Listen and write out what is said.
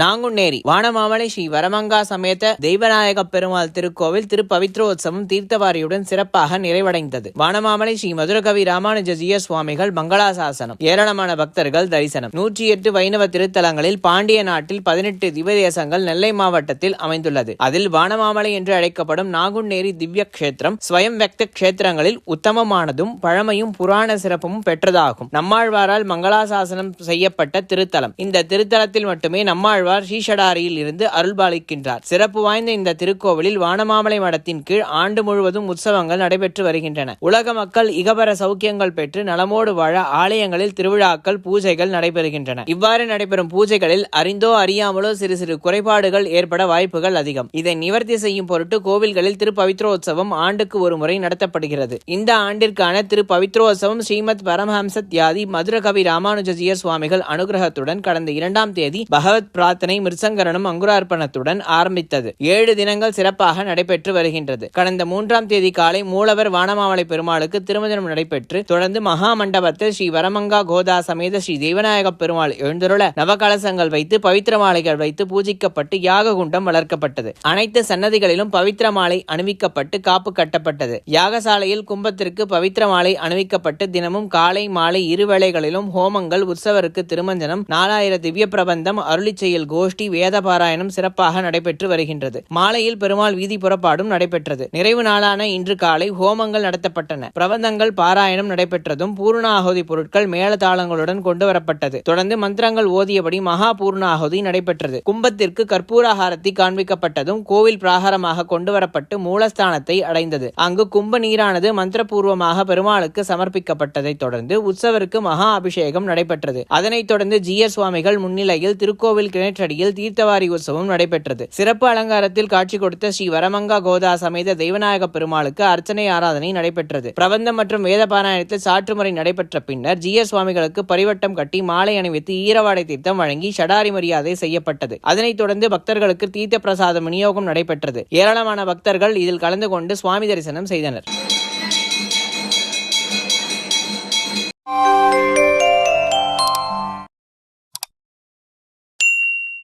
நாங்குநேரி வானமாமலை ஸ்ரீ வரமங்கா சமேத தெய்வநாயக பெருமாள் திருக்கோவில் திருப்பவித்ரோத்சவம் தீர்த்தவாரியுடன் சிறப்பாக நிறைவடைந்தது. வானமாமலை ஸ்ரீ மதுரகவி ராமானுஜிய சுவாமிகள் மங்களாசாசனம் ஏராளமான பக்தர்கள் தரிசனம். நூற்றி எட்டு வைணவ திருத்தலங்களில் பாண்டிய நாட்டில் பதினெட்டு திவதேசங்கள் நெல்லை மாவட்டத்தில் அமைந்துள்ளது. அதில் வானமாமலை என்று அழைக்கப்படும் நாங்குநேரி திவ்ய கஷேத்திரம் ஸ்வயம் வக்த கஷேத்திரங்களில் உத்தமமானதும் பழமையும் புராண சிறப்பும் பெற்றதாகும். நம்மாழ்வாரால் மங்களாசாசனம் செய்யப்பட்ட திருத்தலம். இந்த திருத்தலத்தில் மட்டுமே நம்மாழ்வார் ஸ்ரீஷடாரியில் இருந்து அருள்பாலிக்கின்றார். சிறப்பு வாய்ந்த இந்த திருக்கோவிலில் வானமாமலை மடத்தின் கீழ் ஆண்டு முழுவதும் உற்சவங்கள் நடைபெற்று வருகின்றன. உலக மக்கள் இகபர சௌக்கியங்கள் பெற்று நலமோடு வாழ ஆலயங்களில் திருவிழாக்கள் பூஜைகள் நடைபெறுகின்றன. இவ்வாறு நடைபெறும் பூஜைகளில் அறிந்தோ அறியாமலோ சிறு சிறு குறைபாடுகள் ஏற்பட வாய்ப்புகள் அதிகம். இதை நிவர்த்தி செய்யும் பொருட்டு கோவில்களில் திருப்பவித்ரோத்சவம் ஆண்டுக்கு ஒரு முறை நடத்தப்படுகிறது. இந்த ஆண்டிற்கான திருப்பவித்ரோத்சவம் ஸ்ரீமத் பரமஹம்ச தியாதி மதுரகவி ராமானுஜியர் சுவாமிகள் அனுகிரகத்துடன் கடந்த இரண்டாம் தேதி பகவத் பிரார்த்தனை மிருசங்கரனும் அங்குரார்ப்பணத்துடன் ஆரம்பித்தது. ஏழு தினங்கள் சிறப்பாக நடைபெற்று வருகின்றது. கடந்த மூன்றாம் தேதி காலை மூலவர் வானமாவளை பெருமாளுக்கு திருமணம் நடைபெற்று தொடர்ந்து மகா மண்டபத்தில் ஸ்ரீ வரமங்கா கோதா சமேத ஸ்ரீ தெய்வநாயக பெருமாள் எழுந்துருள நவகலசங்கள் வைத்து பவித்திர மாலைகள் வைத்து பூஜிக்கப்பட்டு யாக குண்டம் வளர்க்கப்பட்டது. அனைத்து சன்னதிகளிலும் பவித்திர மாலை அணிவிக்கப்பட்டு காப்பு கட்டப்பட்டது. யாகசாலையில் கும்பத்திற்கு பவித்திர மாலை அணிவிக்கப்பட்டு தினமும் காலை மாலை இரு வேளைகளிலும் ஹோமங்கள் உற்சவருக்கு திருமஞ்சனம் நாலாயிர திவ்ய பிரபந்தம் அருளிச்செயல் செயல் கோஷ்டி வேத பாராயணம் சிறப்பாக நடைபெற்று வருகின்றது. மாலையில் பெருமாள் வீதி புறப்பாடும் நடைபெற்றது. நிறைவு நாளான இன்று காலை ஹோமங்கள் நடத்தப்பட்டன. பிரபந்தங்கள் பாராயணம் நடைபெற்றதும் பூர்ணாகுதி பொருட்கள் மேலதாளங்களுடன் கொண்டு வரப்பட்டது தொடர்ந்து மந்திரங்கள் ஓதியபடி மகா பூர்ணாகுதி நடைபெற்றது. கும்பத்திற்கு கற்பூராகாரத்தை காண்பிக்கப்பட்டதும் கோவில் பிராகாரமாக கொண்டு வரப்பட்டு மூலஸ்தானத்தை அடைந்தது. அங்கு கும்ப நீரானது மந்திரபூர்வமாக பெருமாளுக்கு சமர்ப்பிக்கப்பட்டதைத் தொடர்ந்து உற்சவருக்கு மகா அபிஷேகம் நடைபெற்றது. அதனைத் தொடர்ந்து ஜியர் சுவாமிகள் முன்னிலையில் திருக்கோவில் திருமேற்றடியில் தீர்த்தவாரி உற்சவம் நடைபெற்றது. சிறப்பு அலங்காரத்தில் காட்சி கொடுத்த ஸ்ரீ வரமங்கா கோதா சமேத தெய்வநாயக பெருமாளுக்கு அர்ச்சனை ஆராதனை நடைபெற்றது. பிரபந்தம் மற்றும் வேத பாராயணத்தில் சாற்றுமுறை நடைபெற்ற பின்னர் ஜி சுவாமிகளுக்கு பரிவட்டம் கட்டி மாலை அணிவித்து ஈரவாடை தீர்த்தம் வழங்கி ஷடாரி மரியாதை செய்யப்பட்டது. அதனைத் தொடர்ந்து பக்தர்களுக்கு தீர்த்த பிரசாதம் விநியோகம் நடைபெற்றது. ஏராளமான பக்தர்கள் இதில் கலந்து கொண்டு சுவாமி தரிசனம் செய்தனர்.